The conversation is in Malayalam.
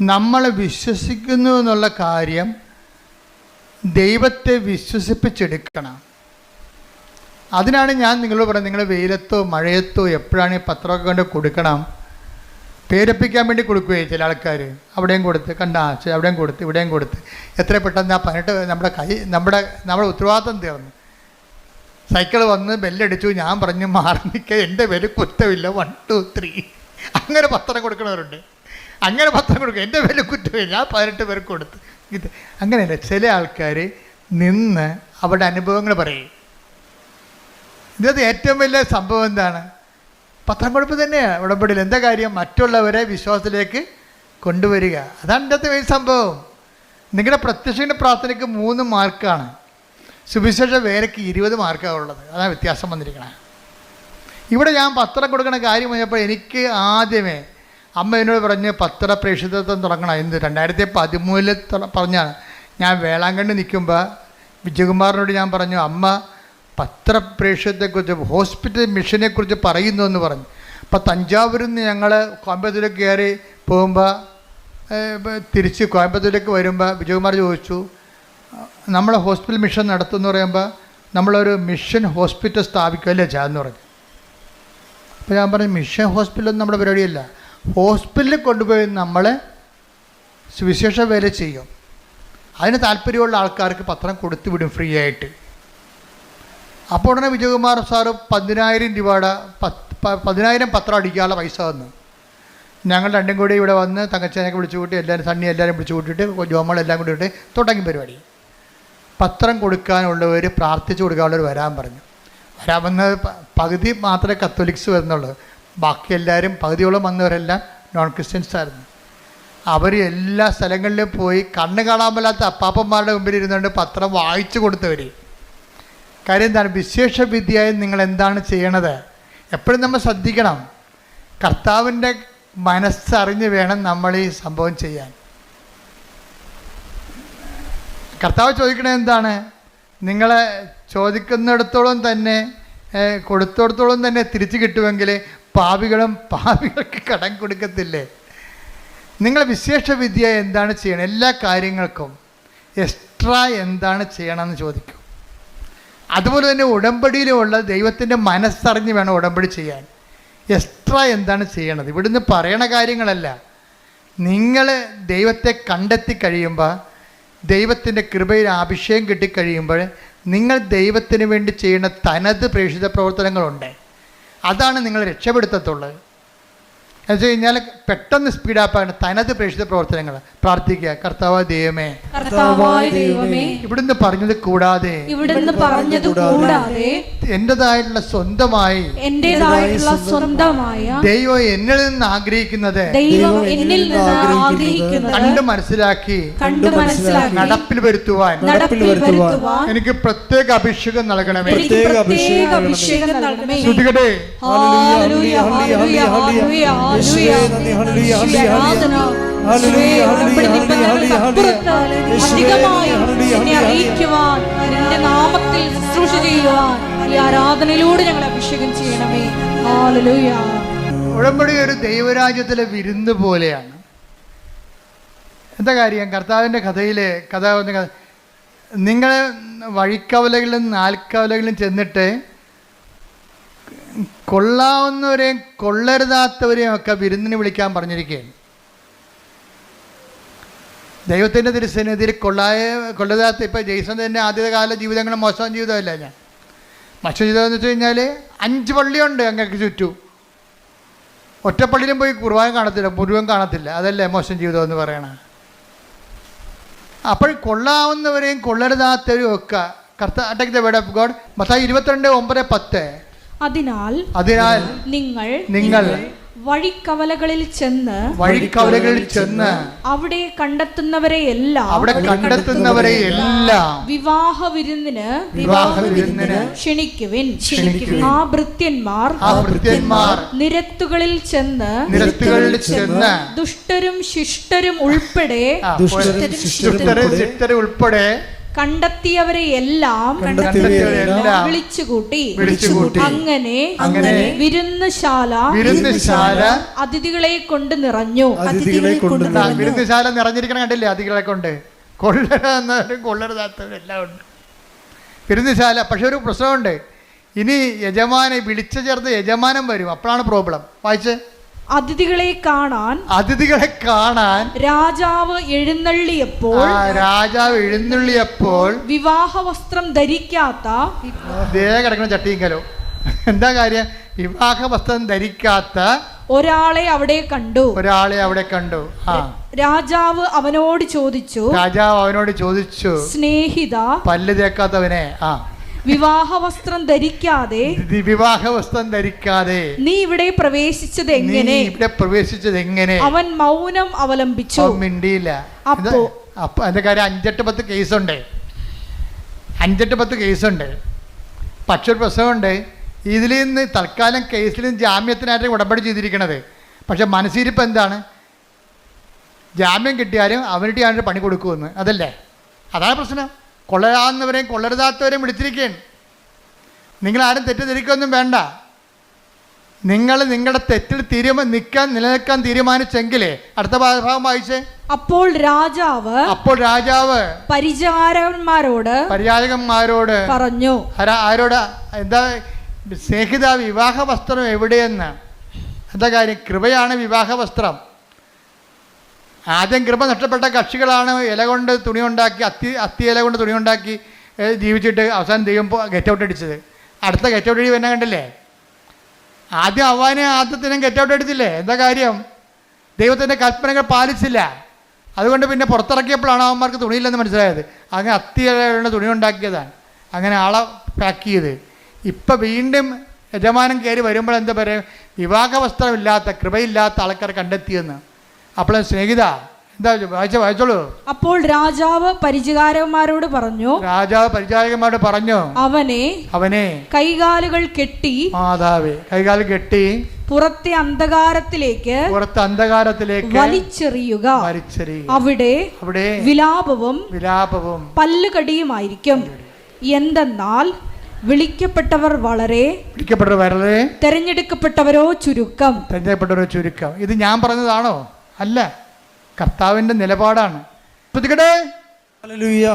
നമ്മൾ വിശ്വസിക്കുന്നു എന്നുള്ള കാര്യം ദൈവത്തെ വിശ്വസിപ്പിച്ചെടുക്കണം. അതിനാണ് ഞാൻ നിങ്ങളോട് പറയുന്നത് നിങ്ങൾ വെയിലത്തോ മഴയത്തോ എപ്പോഴാണ് ഈ പത്രമൊക്കെ കൊണ്ട് കൊടുക്കണം? പേരപ്പിക്കാൻ വേണ്ടി കൊടുക്കുകയെ ചില ആൾക്കാർ. അവിടെയും കൊടുത്ത് കണ്ട അവിടെയും കൊടുത്ത് ഇവിടെയും കൊടുത്ത്. എത്ര പെട്ടെന്ന് ആ പതിനെട്ട് നമ്മുടെ കൈ നമ്മുടെ നമ്മുടെ ഉത്തരവാദിത്തം തീർന്നു. സൈക്കിൾ വന്ന് ബെല്ലടിച്ചു ഞാൻ പറഞ്ഞു മാറി നിൽക്കുക എന്റെ പേര് കുറ്റമില്ല വൺ ടു ത്രീ അങ്ങനെ പത്രം കൊടുക്കുന്നവരുണ്ട്. അങ്ങനെ പത്രം കൊടുക്കും. എന്റെ പേരിൽ കുറ്റമില്ല ഞാൻ പതിനെട്ട് പേർക്ക് കൊടുത്ത്. അങ്ങനെയല്ല. ചില ആൾക്കാർ നിന്ന് അവരുടെ അനുഭവങ്ങൾ പറയും. ഇതിനകത്ത് ഏറ്റവും വലിയ സംഭവം എന്താണ്? പത്രം കൊടുപ്പ് തന്നെയാണ് ഉടമ്പടിയിൽ. എന്താ കാര്യം? മറ്റുള്ളവരെ വിശ്വാസത്തിലേക്ക് കൊണ്ടുവരിക. അതാണ് ഇതിന്റെ അകത്ത് വലിയ സംഭവം. നിങ്ങളുടെ പ്രത്യക്ഷയുടെ പ്രാർത്ഥനയ്ക്ക് മൂന്ന് മാർക്കാണ്. സുവിശേഷ വേലയ്ക്ക് ഇരുപത് മാർക്കാണ് ഉള്ളത്. അതാണ് വ്യത്യാസം വന്നിരിക്കണേ. ഇവിടെ ഞാൻ പത്രം കൊടുക്കുന്ന കാര്യം പറഞ്ഞപ്പോൾ എനിക്ക് ആദ്യമേ അമ്മ എന്നോട് പറഞ്ഞ് പത്ര പ്രേക്ഷിതത്വം തുടങ്ങണം. എന്ന് രണ്ടായിരത്തി പതിമൂന്നിൽ പറഞ്ഞ ഞാൻ വേളാങ്കണ്ണി നിൽക്കുമ്പോൾ വിജയകുമാറിനോട് ഞാൻ പറഞ്ഞു അമ്മ പത്രപ്രേക്ഷത്തെക്കുറിച്ച് ഹോസ്പിറ്റൽ മിഷനെക്കുറിച്ച് പറയുന്നു എന്ന് പറഞ്ഞു. അപ്പോൾ തഞ്ചാവൂരിൽ നിന്ന് ഞങ്ങൾ കോയമ്പത്തൂരിലേക്ക് കയറി പോകുമ്പോൾ തിരിച്ച് കോയമ്പത്തൂരിലേക്ക് വരുമ്പോൾ വിജയകുമാർ ചോദിച്ചു നമ്മൾ ഹോസ്പിറ്റൽ മിഷൻ നടത്തുമെന്ന് പറയുമ്പോൾ നമ്മളൊരു മിഷൻ ഹോസ്പിറ്റൽ സ്ഥാപിക്കുമല്ലേ എന്ന് പറഞ്ഞു. അപ്പോൾ ഞാൻ പറഞ്ഞു മിഷൻ ഹോസ്പിറ്റലൊന്നും നമ്മുടെ പരിപാടിയല്ല. ഹോസ്പിറ്റലിൽ കൊണ്ടുപോയി നമ്മൾ സുവിശേഷ വേല ചെയ്യും. അതിന് താല്പര്യമുള്ള ആൾക്കാർക്ക് പത്രം കൊടുത്തു വിടും ഫ്രീ ആയിട്ട്. അപ്പോൾ ഉടനെ വിജയകുമാർ സാറ് പതിനായിരം രൂപയുടെ പത്ത് പതിനായിരം പത്രം അടിക്കാനുള്ള പൈസ തന്നു. ഞങ്ങൾ രണ്ടും കൂടി ഇവിടെ വന്ന് തങ്കച്ചനൊക്കെ വിളിച്ചു കൂട്ടി എല്ലാവരും സണ്ണി എല്ലാവരും വിളിച്ചു കൂട്ടിയിട്ട് ജോമളെല്ലാം കൂടി തുടങ്ങി പരിപാടി. പത്രം കൊടുക്കാനുള്ളവർ പ്രാർത്ഥിച്ചു കൊടുക്കാനുള്ളവർ വരാൻ പറഞ്ഞു. വരാമെന്ന് പകുതി മാത്രമേ കത്തോലിക്സ് വരുന്നുള്ളൂ. ബാക്കി എല്ലാവരും പകുതിയോളം വന്നവരെല്ലാം നോൺ ക്രിസ്ത്യൻസ് ആയിരുന്നു. അവർ എല്ലാ സ്ഥലങ്ങളിലും പോയി കണ്ണ് കാണാൻ പറ്റാത്ത അപ്പാപ്പന്മാരുടെ മുമ്പിൽ ഇരുന്നുകൊണ്ട് പത്രം വായിച്ചു കൊടുത്തവർ കാര്യം എന്താണ്? വിശേഷ വിദ്യയായി നിങ്ങൾ എന്താണ് ചെയ്യണത്? എപ്പോഴും നമ്മൾ ശ്രദ്ധിക്കണം. കർത്താവിന്റെ മനസ്സറിഞ്ഞ് വേണം നമ്മൾ ഈ സംഭവം ചെയ്യാൻ. കർത്താവ് ചോദിക്കണത് എന്താണ്? നിങ്ങളെ ചോദിക്കുന്നിടത്തോളം തന്നെ കൊടുത്തിടത്തോളം തന്നെ തിരിച്ചു കിട്ടുമെങ്കിൽ പാപികളും പാപികൾക്ക് കടം കൊടുക്കത്തില്ലേ? നിങ്ങൾ വിശേഷ വിദ്യ എന്താണ് ചെയ്യണം? എല്ലാ കാര്യങ്ങൾക്കും എക്സ്ട്രാ എന്താണ് ചെയ്യണമെന്ന് ചോദിക്കും. അതുപോലെ തന്നെ ഉടമ്പടിയിലുമുള്ള ദൈവത്തിന്റെ മനസ്സറിഞ്ഞ് വേണം ഉടമ്പടി ചെയ്യാൻ. എക്സ്ട്രാ എന്താണ് ചെയ്യണത്? ഇവിടുന്ന് പറയണ കാര്യങ്ങളല്ല. നിങ്ങൾ ദൈവത്തെ കണ്ടെത്തി കഴിയുമ്പോൾ ദൈവത്തിന്റെ കൃപയിൽ അഭിഷേകം കിട്ടിക്കഴിയുമ്പോൾ നിങ്ങൾ ദൈവത്തിന് വേണ്ടി ചെയ്യുന്ന തനത് പ്രേക്ഷിത പ്രവർത്തനങ്ങളുണ്ട്. അതാണ് നിങ്ങൾ രക്ഷപ്പെടുത്തത്തുള്ളത്. എന്ന് വെച്ച് കഴിഞ്ഞാൽ പെട്ടെന്ന് സ്പീഡാപ്പാണ് തനത് പ്രേക്ഷിത പ്രവർത്തനങ്ങൾ പ്രാർത്ഥിക്കുക കർത്താവ് ദൈവമേ ഇവിടുന്ന് പറഞ്ഞത് കൂടാതെ ഇവിടുന്ന് പറഞ്ഞത് കൂടാതെ എന്റെതായിട്ടുള്ള സ്വന്തമായി എന്റേതായിട്ടുള്ള സ്വന്തമായ ദൈവം എന്നിൽ നിന്ന് ആഗ്രഹിക്കുന്നത് ദൈവം എന്നിൽ നിന്ന് ആഗ്രഹിക്കുന്നത് കണ്ട് മനസ്സിലാക്കി കണ്ടു മനസ്സിലാക്കി നടപ്പിൽ വരുത്തുവാൻ നടപ്പിൽ വരുത്തുവാൻ എനിക്ക് പ്രത്യേക അഭിഷേകം നൽകണമേ. പ്രത്യേക അഭിഷേകം നൽകണമേ. ശ്രുതികടേ ഹല്ലേലൂയ, ഹല്ലേലൂയ, ഹല്ലേലൂയ, അധികമായി എന്നെ അറിയിക്കുവാൻ നിന്റെ നാമത്തിൽ ശുശ്രൂഷ ചെയ്യുവാൻ ഈ ആരാധനയിലൂടെ ഞങ്ങൾ അഭിഷേകം ചെയ്യണമേ. ഹല്ലേലൂയ. ഉടമ്പടി ഒരു ദൈവരാജ്യത്തിലെ വിരുന്ന് പോലെയാണ്. എന്താ കാര്യം? കർത്താവിന്റെ കഥയിലെ കഥ നിങ്ങൾ വഴിക്കവലകളിലും നാൽക്കവലകളിലും ചെന്നിട്ട് കൊള്ളാവുന്നവരെയും കൊള്ളരുതാത്തവരെയും ഒക്കെ വിരുന്നിന് വിളിക്കാൻ പറഞ്ഞിരിക്കുകയാണ്. ദൈവത്തിന്റെ തിരുസന്നിധിയിൽ കൊള്ളായ കൊള്ളരുതാത്ത ഇപ്പോൾ ജെയ്സൺ തന്നെ ആദ്യകാല ജീവിതങ്ങൾ മോശം ജീവിതമല്ല ഞാൻ. മോശം ജീവിതം എന്ന് വെച്ച് കഴിഞ്ഞാൽ അഞ്ച് പള്ളിയുണ്ട് അങ്ങക്ക് ചുറ്റും. ഒറ്റപ്പള്ളിയിലും പോയി കുർബാന കാണത്തില്ല മുഴുവൻ കാണത്തില്ല. അതല്ലേ മോശം ജീവിതം എന്ന് പറയണ. അപ്പോൾ കൊള്ളാവുന്നവരെയും കൊള്ളരുതാത്തവരെയും ഒക്കെ കർത്ത അറ്റക് the word of God Mathai ഇരുപത്തിരണ്ട് ഒമ്പത് പത്ത്. അതിനാൽ അതിനാൽ നിങ്ങൾ നിങ്ങൾ വഴിക്കവലകളിൽ ചെന്ന് വഴിക്കവലകളിൽ ചെന്ന് അവിടെ കണ്ടെത്തുന്നവരെ എല്ലാം അവിടെ കണ്ടെത്തുന്നവരെ എല്ലാം വിവാഹ വിരുന്നിന് വിവാഹ വിരുന്നിന് ക്ഷണിക്കുവിൻ. ആ ഭൃത്യന്മാർ ആ ഭൃത്യന്മാർ നിരത്തുകളിൽ ചെന്ന് നിരത്തുകളിൽ ചെന്ന് ദുഷ്ടരും ശിഷ്ടരും ഉൾപ്പെടെ ദുഷ്ടരും ശിഷ്ടരും ഉൾപ്പെടെ കണ്ടെത്തിയവരെ എല്ലാം വിളിച്ചുകൂട്ടി. വിളിച്ചുകൂട്ടി. അങ്ങനെ അങ്ങനെ വിരുന്നുശാല വിരുന്നുശാല അതിഥികളെ കൊണ്ട് നിറഞ്ഞു. അതിഥികളെ കൊണ്ട് വിരുന്നുശാല നിറഞ്ഞിരിക്കണം കണ്ടില്ലേ അതിഥികളെ കൊണ്ട്? കൊള്ളരുന്നവരും കൊള്ളരുതാത്തവരും എല്ലാം ഉണ്ട്. വിരുന്നുശാല പക്ഷെ ഒരു പ്രശ്നമുണ്ട്. ഇനി യജമാനെ വിളിച്ചു ചേർത്ത് യജമാനം വരും. അപ്പോഴാണ് പ്രോബ്ലം. വായിച്ച്? അതിഥികളെ കാണാൻ അതിഥികളെ കാണാൻ രാജാവ് എഴുന്നള്ളിയപ്പോൾ രാജാവ് എഴുന്നള്ളിയപ്പോൾ വിവാഹ വസ്ത്രം ധരിക്കാത്ത ദേ കിടക്കുന്ന എന്താ കാര്യം? വിവാഹ വസ്ത്രം ധരിക്കാത്ത ഒരാളെ അവിടെ കണ്ടു. ഒരാളെ അവിടെ കണ്ടു. ആ. രാജാവ് അവനോട് ചോദിച്ചു രാജാവ് അവനോട് ചോദിച്ചു സ്നേഹിത പല്ല് തേക്കാത്തവനെ. ആ. വിവാഹ വസ്ത്രം ധരിക്കാതെ വിവാഹ വസ്ത്രം ധരിക്കാതെ നീ ഇവിടെ പ്രവേശിച്ചത് എങ്ങനെ? ഇവിടെ പ്രവേശിച്ചത് എങ്ങനെ? അവൻ മൗനം അവലംബിച്ചു. മിണ്ടിയില്ല. അപ്പൊ അതിന്റെ കാര്യം അഞ്ചെട്ട് പത്ത് കേസുണ്ട്. അഞ്ചെട്ട് പത്ത് കേസുണ്ട്. പക്ഷെ ഒരു പ്രശ്നമുണ്ട്. ഇതിൽ നിന്ന് തൽക്കാലം കേസിൽ നിന്ന് ജാമ്യത്തിനായിട്ട് ഉടമ്പടി ചെയ്തിരിക്കണത്. പക്ഷെ മനസ്സിരിപ്പ് എന്താണ്? ജാമ്യം കിട്ടിയാലും അവനിട്ട് ഞാനൊരു പണി കൊടുക്കുമെന്ന്. അതല്ലേ? അതാണ് പ്രശ്നം. കൊള്ളരാവുന്നവരെയും കൊള്ളരുതാത്തവരെയും വിളിച്ചിരിക്കുകയാണ്. നിങ്ങളാരും തെറ്റിദ്ധരിക്കൊന്നും വേണ്ട. നിങ്ങൾ നിങ്ങളുടെ തെറ്റിൽ തീരുമാനം നിൽക്കാൻ നിലനിൽക്കാൻ തീരുമാനിച്ചെങ്കിലേ അടുത്ത ഭാഗം വായിച്ചേ. അപ്പോൾ രാജാവ് അപ്പോൾ രാജാവ് പരിചാരകന്മാരോട് പരിചാരകന്മാരോട് പറഞ്ഞു. ആരോടാ ആരോട്? എന്താ സ്നേഹിത വിവാഹ വസ്ത്രം എവിടെയെന്ന്? എന്താ കാര്യം? കൃപയാണ് വിവാഹ വസ്ത്രം. ആദ്യം കൃപ നഷ്ടപ്പെട്ട കക്ഷികളാണ് ഇല കൊണ്ട് തുണി ഉണ്ടാക്കി അത്തി അത്തി ഇല കൊണ്ട് തുണി ഉണ്ടാക്കി ജീവിച്ചിട്ട് അവസാനം ദൈവം ഗെറ്റ് ഔട്ട് അടിച്ചത്. അടുത്ത ഗെറ്റ് ഔട്ട് അടി തന്നെ കണ്ടില്ലേ? ആദ്യം അവനെ ആദ്യത്തിനും ഗെറ്റ് ഔട്ട് അടിച്ചില്ലേ? എന്താ കാര്യം? ദൈവത്തിന്റെ കൽപ്പനകൾ പാലിച്ചില്ല. അതുകൊണ്ട് പിന്നെ പുറത്തിറക്കിയപ്പോഴാണ് അവന്മാർക്ക് തുണിയില്ലെന്ന് മനസ്സിലായത്. അങ്ങനെ അത്തി ഇല കൊണ്ട് തുണി ഉണ്ടാക്കിയതാണ് അങ്ങനെ ആളെ പാക്ക് ചെയ്ത്. ഇപ്പം വീണ്ടും യജമാനം കയറി വരുമ്പോൾ എന്താ പറയുക വിവാഹ വസ്ത്രമില്ലാത്ത കൃപയില്ലാത്ത ആൾക്കാരെ കണ്ടെത്തിയെന്ന്. അപ്പോൾ സ്നേഹിത എന്താ വായിച്ച വായിച്ചോളൂ. അപ്പോൾ രാജാവ് പരിചാരകന്മാരോട് പറഞ്ഞു രാജാവ് പരിചാരകന്മാരോട് പറഞ്ഞു അവനെ അവനെ കൈകാലുകൾ കെട്ടി മാതാവേ കൈകാലുകൾ കെട്ടി പുറത്തെ അന്ധകാരത്തിലേക്ക് പുറത്തെ അന്ധകാരത്തിലേക്ക് വലിച്ചെറിയുക. വലിച്ചെറി അവിടെ അവിടെ വിലാപവും വിലാപവും പല്ലുകടിയുമായിരിക്കും. എന്തെന്നാൽ വിളിക്കപ്പെട്ടവർ വളരെ വിളിക്കപ്പെട്ടവർ വളരെ തെരഞ്ഞെടുക്കപ്പെട്ടവരോ ചുരുക്കം. തെരഞ്ഞെടുക്കപ്പെട്ടവരോ ചുരുക്കം. ഇത് ഞാൻ പറഞ്ഞതാണോ? അല്ല കർത്താവിന്റെ നിലപാടാണ്. ഹല്ലേലൂയ